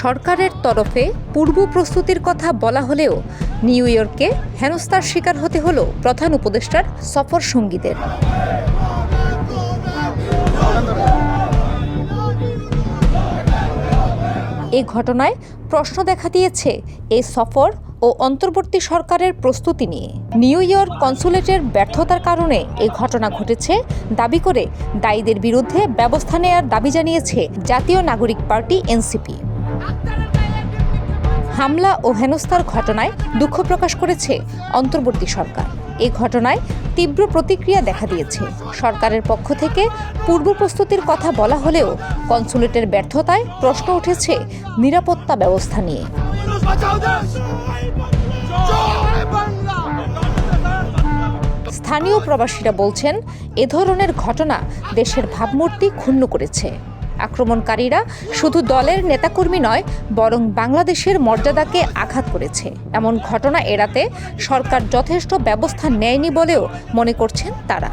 সরকারের তরফে পূর্ব প্রস্তুতির কথা বলা হলেও নিউ ইয়র্কে হেনস্থার শিকার হতে হল প্রধান উপদেষ্টার সফর সঙ্গীদের। এই ঘটনায় প্রশ্ন দেখা দিয়েছে এই সফর ও অন্তর্বর্তী সরকারের প্রস্তুতি নিয়ে। নিউ ইয়র্ক কনসুলেটের ব্যর্থতার কারণে এই ঘটনা ঘটেছে দাবি করে দায়ীদের বিরুদ্ধে ব্যবস্থা নেয়ার দাবি জানিয়েছে জাতীয় নাগরিক পার্টি এনসিপি। হামলা ও হেনস্থার ঘটনায় দুঃখ প্রকাশ করেছে অন্তর্বর্তী সরকার। এই ঘটনায় তীব্র প্রতিক্রিয়া দেখা দিয়েছে। সরকারের পক্ষ থেকে পূর্ব প্রস্তুতির কথা বলা হলেও কনসুলেটের ব্যর্থতায় প্রশ্ন উঠেছে নিরাপত্তা ব্যবস্থা নিয়ে। স্থানীয় প্রবাসীরা বলছেন, এ ধরনের ঘটনা দেশের ভাবমূর্তি ক্ষুণ্ণ করেছে। আক্রমণকারীরা শুধু দলের নেতাকর্মী নয়, বরং বাংলাদেশের মর্যাদাকে আঘাত করেছে। এমন ঘটনা এড়াতে সরকার যথেষ্ট ব্যবস্থা নেয়নি বলেও মনে করছেন তারা।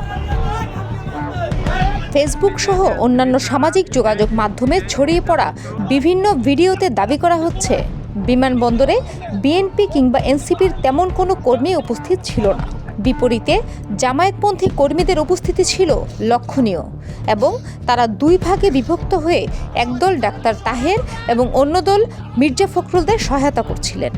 ফেসবুক সহ অন্যান্য সামাজিক যোগাযোগ মাধ্যমে ছড়িয়ে পড়া বিভিন্ন ভিডিওতে দাবি করা হচ্ছে, বিমানবন্দরে বিএনপি কিংবা এনসিপির তেমন কোনো কর্মী উপস্থিত ছিল না। বিপরীতে জামায়াতপন্থী কর্মীদের উপস্থিতি ছিল লক্ষণীয় এবং তারা দুই ভাগে বিভক্ত হয়ে একদল ডাক্তার তাহের এবং অন্য দল মির্জা ফখরুলদের সহায়তা করছিলেন।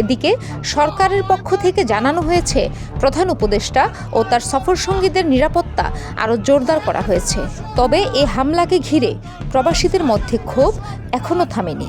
এদিকে সরকারের পক্ষ থেকে জানানো হয়েছে, প্রধান উপদেষ্টা ও তার সফর সঙ্গীদের নিরাপত্তা আরও জোরদার করা হয়েছে। তবে এ হামলাকে ঘিরে প্রবাসীদের মধ্যে ক্ষোভ এখনও থামেনি।